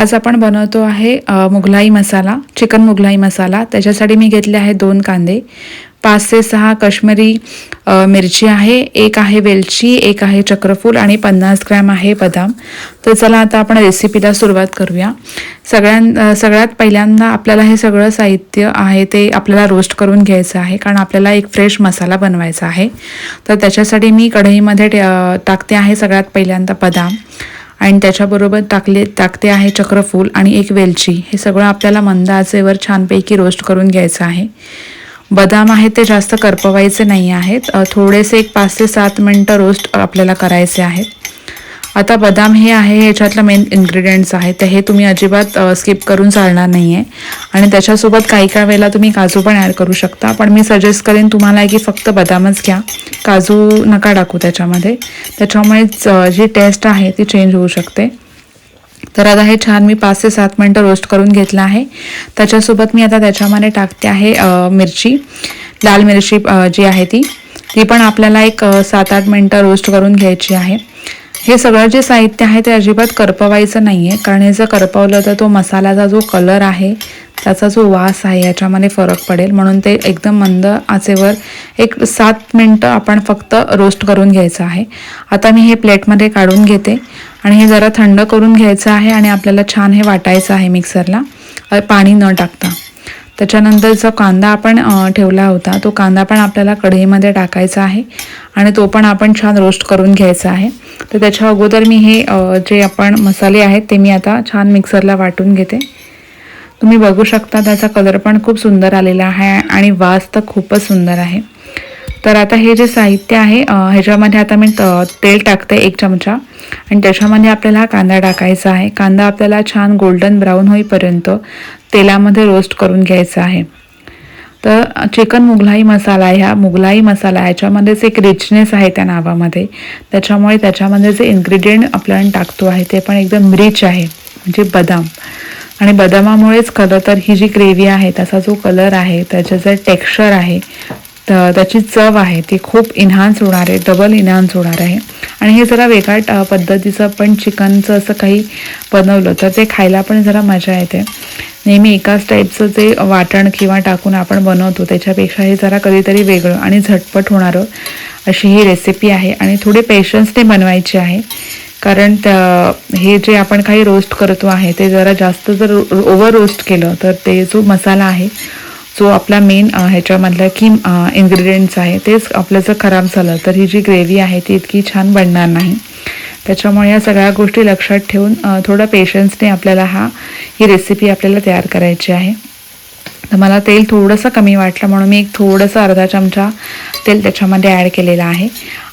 आज आपण बनवतो आहे मुघलाई मसाला चिकन मुघलाई मसाला. त्याच्यासाठी मी घेतले आहे दोन कांदे. पाच ते सहा कश्मीरी मिरची आहे एक आहे वेलची एक आहे चक्रफूल आणि पन्नास ग्रॅम आहे बदाम. तर चला आता आपण रेसिपीला सुरुवात करूया. सगळ्यां सगळ्यात पहिल्यांदा आपल्याला हे सगळं साहित्य आहे ते आपल्याला रोस्ट करून घ्यायचं आहे कारण आपल्याला एक फ्रेश मसाला बनवायचा आहे. तर त्याच्यासाठी मी कढईमध्ये टाकते आहे सगळ्यात पहिल्यांदा बदाम. आणि त्याच्याबरोबर टाकले टाकते आहे चक्रफूल आणि एक वेलची. हे सगळं आपल्याला मंद आचेवर छानपैकी रोस्ट करून घ्यायचं आहे. बदाम आहेत ते जास्त करपवायचे नाही आहेत. थोडेसे एक पाच ते सात मिनटं रोस्ट आपल्याला करायचे आहेत. आता बदाम हे आहे ह्याच्यातलं मेन इन्ग्रेडियंट्स आहे. तर हे तुम्ही अजिबात स्किप करून चालणार नाही आहे आणि त्याच्यासोबत काही काही वेळेला तुम्ही काजू पण ॲड करू शकता. पण मी सजेस्ट करेन तुम्हाला की फक्त बदामच घ्या. काजू नका टाकू त्याच्यामध्ये. त्याच्यामुळेच जी टेस्ट आहे ती चेंज होऊ शकते. तर आता हे छान मी पाच ते सात मिनटं रोस्ट करून घेतलं आहे. त्याच्यासोबत मी आता त्याच्यामध्ये टाकते आहे मिरची. लाल मिरची जी आहे ती ती पण आपल्याला एक सात आठ मिनटं रोस्ट करून घ्यायची आहे. हे सगळं जे साहित्य आहे ते अजिबात करपवायचं नाही आहे कारण हे जर करपवलं तर तो मसाल्याचा जो कलर आहे त्याचा जो वास आहे याच्यामध्ये फरक पडेल. म्हणून ते एकदम मंद आचेवर एक सात मिनटं आपण फक्त रोस्ट करून घ्यायचं आहे. आता मी हे प्लेटमध्ये काढून घेते. आणि हे जरा थंड करून घ्यायचं आहे आणि आपल्याला छान हे वाटायचं आहे मिक्सरला. पाणी न टाकता. त्याच्यानंतर जो कांदा आपण ठेवला होता तो कांदा पण आपल्याला कढईमध्ये टाकायचा आहे. आणि तो पण आपण छान रोस्ट करून घ्यायचा आहे. तर त्याच्या अगोदर मी हे जे आपण मसाले आहेत ते मी आता छान मिक्सरला वाटून घेते. तुम्ही बघू शकता त्याचा कलर पण खूप सुंदर आलेला आहे आणि वास तर खूपच सुंदर आहे. तर आता हे जे साहित्य आहे ह्याच्यामध्ये आता मी तेल टाकते एक चमचा आणि त्याच्यामध्ये आपल्याला हा कांदा टाकायचा आहे. कांदा आपल्याला छान गोल्डन ब्राऊन होईपर्यंत तेलामध्ये रोस्ट करून घ्यायचा आहे. तर चिकन मुघलाई मसाला ह्या मुघलाई मसाला ह्याच्यामध्येच एक रिचनेस आहे त्या नावामध्ये. त्याच्यामुळे त्याच्यामध्ये जे इन्ग्रेडियंट आपल्याला टाकतो आहे ते पण एकदम रिच आहे. म्हणजे बदाम. आणि बदामामुळेच खरं तर ही जी ग्रेव्ही आहे त्याचा जो कलर आहे त्याचं जे टेक्स्चर आहे तर त्याची चव आहे ती खूप इन्हान्स होणार आहे डबल इन्हान्स होणार आहे. आणि हे जरा वेगळ्या पद्धतीचं पण चिकनचं असं काही बनवलं तर ते खायला पण जरा मजा येते. नेहमी एकाच टाईपचं जे वाटण किंवा टाकून आपण बनवतो त्याच्यापेक्षा हे जरा कधीतरी वेगळं आणि झटपट होणारं अशी ही रेसिपी आहे. आणि थोडी पेशन्सने बनवायची आहे. कारण त्या हे जे आपण काही रोस्ट करतो आहे ते जरा जास्त जर ओव्हर रोस्ट केलं तर ते जो मसाला आहे जो आपला मेन ह्याच्यामधला की इन्ग्रेडियंट्स आहे तेच आपलं जर खराब झालं तर ही जी ग्रेव्ही आहे ती इतकी छान बनणार नाही. त्याच्यामुळे या सगळ्या गोष्टी लक्षात ठेवून थोडं पेशन्सने आपल्याला हा ही रेसिपी आपल्याला तयार करायची आहे. तर मला तेल थोडंसं कमी वाटलं म्हणून मी एक थोडंसं अर्धा चमचा तेल त्याच्यामध्ये ॲड केलेलं आहे.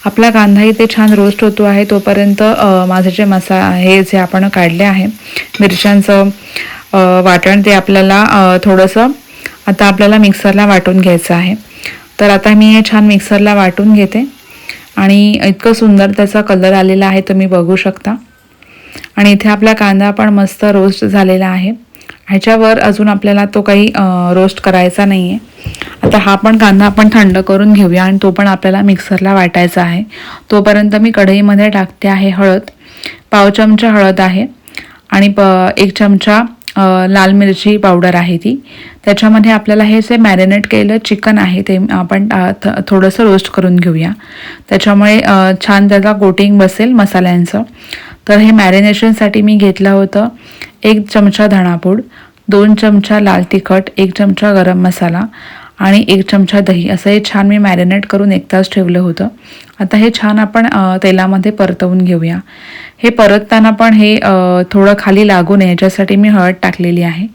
आपला कांदाही ते छान रोस्ट होतो आहे तोपर्यंत माझे जे मसा हे जे आपण काढले आहे मिरच्यांचं वाटण ते आपल्याला थोडंसं आता आपल्याला मिक्सरला वाटून घ्यायचं आहे. तर आता मी हे छान मिक्सरला वाटून घेते. आणि इतकं सुंदर त्याचा कलर आलेला आहे तुम्ही बघू शकता. आणि इथे आपला कांदा पण मस्त रोस्ट झालेला आहे. ह्याच्यावर अजून आपल्याला तो काही रोस्ट करायचा नाही आहे आता हा पण कांदा आपण थंड करून घेऊया आणि तो पण आपल्याला मिक्सरला वाटायचा आहे. तोपर्यंत मी कढईमध्ये टाकते आहे हळद. पाव चमचा हळद आहे आणि प एक चमचा लाल मिरची पावडर आहे ती. त्याच्यामध्ये आपल्याला हे जे मॅरिनेट केलं चिकन आहे ते आपण थ थोडंसं रोस्ट करून घेऊया. त्याच्यामुळे छान त्याचा कोटिंग बसेल मसाल्यांचं. तर हे मॅरिनेशनसाठी मी घेतलं होतं एक चमचा धणापूड दोन चमचा लाल तिखट एक चमचा गरम मसाला आणि एक चमचा दही. असं हे छान मी मॅरिनेट करून एक तास ठेवलं होतं. आता हे छान आपण तेलामध्ये परतवून घेऊया. हे परतताना पण हे थोडं खाली लागू नये. याच्यासाठी मी हळद टाकलेली आहे.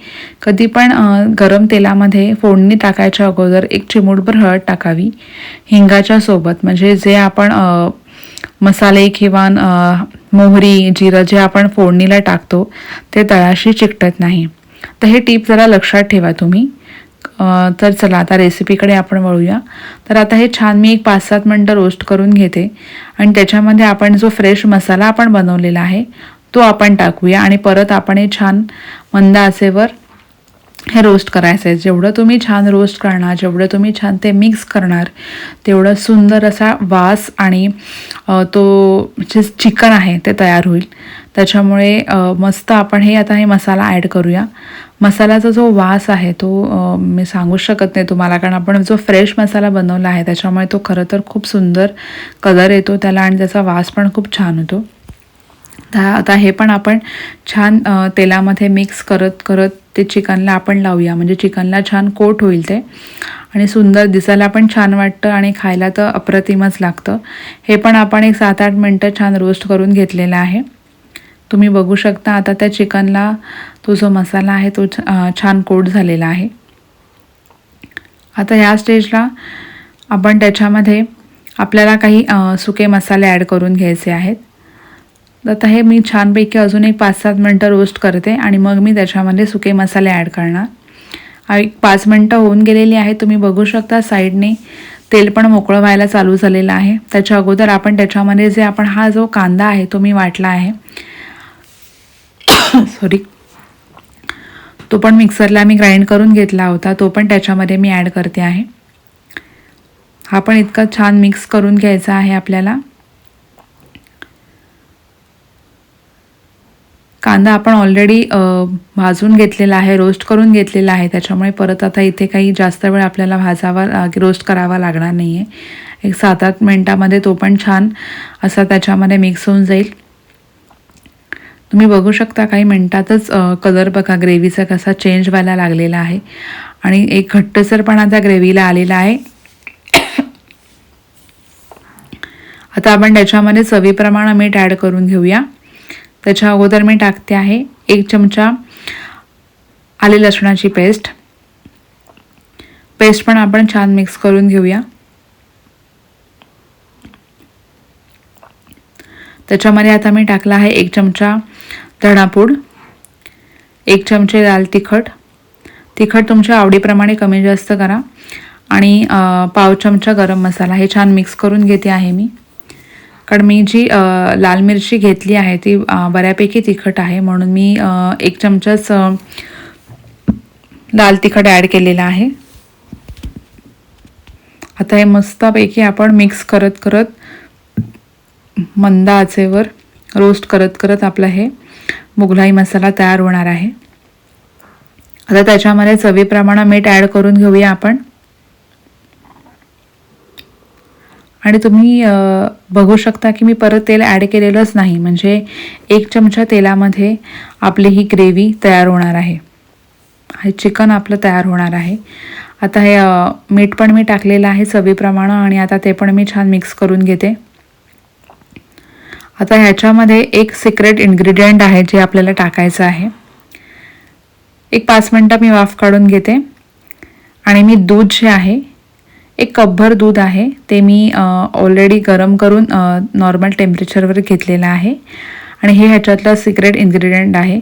कधी पण गरम तेलामध्ये फोडणी टाकायच्या अगोदर एक चिमूटभर हळद टाकावी. हिंगाच्या सोबत. म्हणजे जे आपण मसाले किंवा मोहरी जिरं जे आपण फोडणीला टाकतो ते तळाशी चिकटत नाही. तर हे टीप जरा लक्षात ठेवा तुम्ही. तर चला आता रेसिपीकडे आपण वळूया. तर आता हे छान मी एक पाच सात मिनटं रोस्ट करून घेते. आणि त्याच्यामध्ये आपण जो फ्रेश मसाला आपण बनवलेला आहे तो आपण टाकूया. आणि परत आपण हे छान मंद असेवर हे रोस्ट करायचं आहे. जेवढं तुम्ही छान रोस्ट करणार जेवढं तुम्ही छान ते मिक्स करणार तेवढं सुंदर असा वास आणि तो जे चिकन आहे ते तयार होईल. त्याच्यामुळे मस्त आपण हे आता हे मसाला ॲड करूया. मसाल्याचा जो वास आहे तो मी सांगू शकत नाही तुम्हाला कारण आपण जो फ्रेश मसाला बनवला आहे त्याच्यामुळे तो खरं तर खूप सुंदर कलर येतो त्याला आणि त्याचा वास पण खूप छान होतो. तर आता हे पण आपण छान तेलामध्ये मिक्स करत करत ते चिकनला आपण लावूया. म्हणजे चिकनला छान कोट होईल ते. आणि सुंदर दिसायला पण छान वाटतं आणि खायला तर अप्रतिमच लागतं. हे पण आपण एक सात आठ मिनटं छान रोस्ट करून घेतलेलं आहे. तुम्ही बघू शकता आता त्या चिकनला तो जो मसाला आहे तो छ- छान कोट झालेला आहे. आता ह्या स्टेजला आपण त्याच्यामध्ये आपल्याला काही सुके मसाले ॲड करून घ्यायचे आहेत. तर आता हे मी छानपैकी अजून एक पाच सात मिनटं रोस्ट करते आणि मग मी त्याच्यामध्ये सुके मसाले ॲड करणार. एक पाच मिनटं होऊन गेलेली आहे तुम्ही बघू शकता साईडने तेल पण मोकळं व्हायला चालू झालेलं आहे. त्याच्या अगोदर आपण त्याच्यामध्ये जे आपण हा जो कांदा आहे तो मी वाटला आहे सॉरी तो पण मिक्सरला मी ग्राइंड करून घेतला होता. तो पण त्याच्यामध्ये मी ॲड करते आहे. हा पण इतका छान मिक्स करून घ्यायचा आहे आपल्याला. कांदा आपण ऑलरेडी भाजून घेतलेला आहे रोस्ट करून घेतलेला आहे. त्याच्यामुळे परत आता इथे काही जास्त वेळ आपल्याला भाजावा रोस्ट करावा लागणार नाही आहे एक सात आठ मिनटामध्ये तो पण छान असा त्याच्यामध्ये मिक्स होऊन जाईल. तुम्ही बघू शकता काही मिनटातच कलर बघा ग्रेव्हीचा कसा चेंज व्हायला लागलेला आहे. आणि एक घट्टसरपणा त्या ग्रेव्हीला आलेला आहे. आता आपण त्याच्यामध्ये चवीप्रमाणे मीठ ॲड करून घेऊया. त्याच्या अगोदर मी टाकते आहे एक चमचा आले लसणाची पेस्ट पेस्ट पण आपण छान मिक्स करून घेऊया. त्याच्यामध्ये आता मी टाकला आहे एक चमचा धणापूड एक चमचे लाल तिखट. तिखट तुमच्या आवडीप्रमाणे कमी जास्त करा. आणि पाव चमचा गरम मसाला. हे छान मिक्स करून घेते आहे मी. कारण मी जी लाल मिरची घेतली आहे ती बऱ्यापैकी तिखट आहे. म्हणून मी एक चमचाच लाल तिखट ॲड केलेलं आहे. आता हे मस्तपैकी आपण मिक्स करत करत मंद आचेवर रोस्ट करत करत आपलं हे मुघलाई मसाला तयार होणार आहे. आता त्याच्यामध्ये चवीप्रमाणे मीठ ॲड करून घेऊया आपण. आणि तुम्ही बघू शकता की मी परत तेल ॲड केलेलंच नाही. म्हणजे एक चमचा तेलामध्ये आपली ही ग्रेव्ही तयार होणार आहे. हे चिकन आपलं तयार होणार आहे. आता हे मीठ पण मी टाकलेलं आहे चवीप्रमाणे आणि आता ते पण मी छान मिक्स करून घेते. आता ह्याच्यामध्ये एक सिक्रेट इन्ग्रेडियंट आहे जे आपल्याला टाकायचं आहे. एक पाच मिनटं मी वाफ काढून घेते. आणि मी दूध जे आहे एक कपभर दूध आहे ते मी ऑलरेडी गरम करून नॉर्मल टेम्परेचरवर घेतलेलं आहे. आणि हे ह्याच्यातलं सिक्रेट इन्ग्रेडियंट आहे.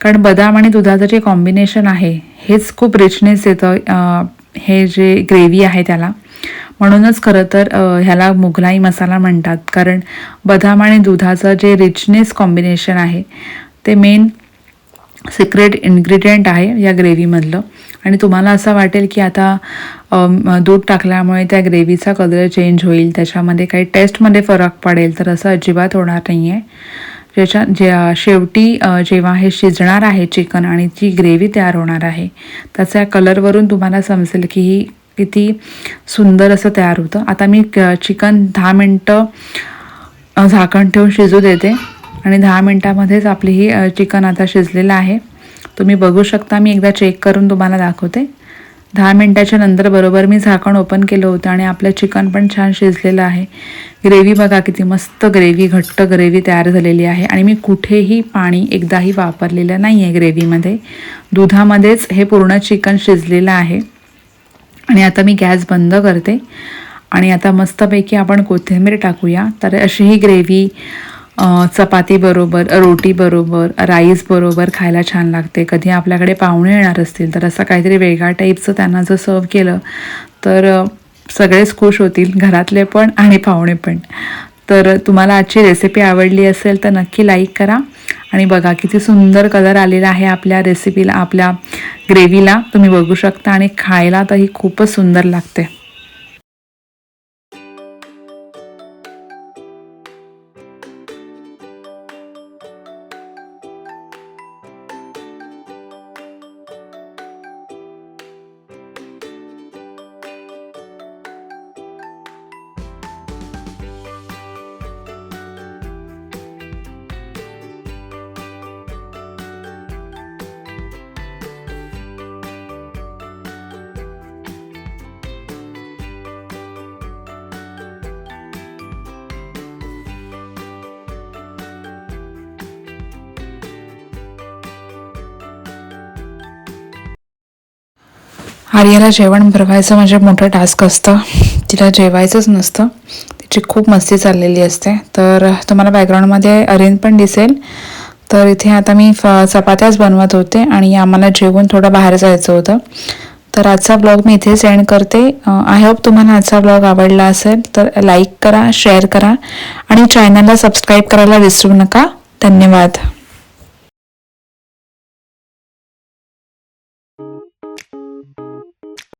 कारण बदाम आणि दुधाचं जे कॉम्बिनेशन आहे हेच खूप रिचनेस येतं हे जे ग्रेव्ही आहे त्याला. म्हणूनच खरं तर ह्याला मुघलाई मसाला म्हणतात. कारण बदाम आणि दुधाचं जे रिचनेस कॉम्बिनेशन आहे ते मेन सिक्रेट इन्ग्रेडियंट आहे या ग्रेव्हीमधलं आणि तुम्हाला असं वाटेल की आता दूध टाकल्यामुळे त्या ग्रेव्हीचा कलर चेंज होईल त्याच्यामध्ये काही टेस्टमध्ये फरक पडेल तर असं अजिबात होणार नाही आहे ज्याच्या जे शेवटी जेव्हा हे शिजणार आहे चिकन आणि जी ग्रेव्ही तयार होणार आहे त्याच्या कलरवरून तुम्हाला समजेल की ही किती सुंदर असं तयार होतं. आता मी क- चिकन दहा मिनटं झाकण ठेवून शिजू देते. आणि दहा मिनटामध्येच आपली ही चिकन आता शिजलेलं आहे. तुम्ही बघू शकता मी एकदा चेक करून तुम्हाला दाखवते. दहा मिनटाच्या नंतर बरोबर मी झाकण ओपन केलं होतं आणि आपलं चिकन पण छान शिजलेलं आहे. ग्रेव्ही बघा किती मस्त ग्रेव्ही घट्ट ग्रेव्ही तयार झालेली आहे. आणि मी कुठेही पाणी एकदाही वापरलेलं नाही आहे ग्रेव्हीमध्ये. दुधामध्येच हे पूर्ण चिकन शिजलेलं आहे. आणि आता मी गॅस बंद करते. आणि आता मस्तपैकी आपण कोथिंबीर टाकूया. तर अशी ही ग्रेव्ही चपातीबरोबर रोटीबरोबर रोटी बरोबर राईस बरोबर खायला छान लागते. कधी आपल्याकडे पाहुणे येणार असतील तर असं काहीतरी वेगळ्या टाईपचं त्यांना जर सर्व केलं तर सगळेच खुश होतील घरातले पण आणि पाहुणे पण. तर तुम्हाला आजची रेसिपी आवडली असेल तर नक्की लाईक करा. आणि बघा किती सुंदर कलर आलेला आहे आपल्या रेसिपीला आपल्या ग्रेव्हीला तुम्ही बघू शकता आणि खायला तर ही खूपच सुंदर लागते. आर्याला जेवण भरवायचं म्हणजे मोठं टास्क असतं. तिला जेवायचंच नसतं. तिची खूप मस्ती चाललेली असते. तर तुम्हाला बॅकग्राऊंडमध्ये अरेंज पण दिसेल. तर इथे आता मी फ चपात्याच बनवत होते आणि आम्हाला जेवून थोडं बाहेर जायचं होतं. तर आजचा ब्लॉग मी इथे सेंड करते. आय होप तुम्हाला आजचा ब्लॉग आवडला असेल तर लाईक करा शेअर करा आणि चॅनलला सबस्क्राईब करायला विसरू नका. धन्यवाद.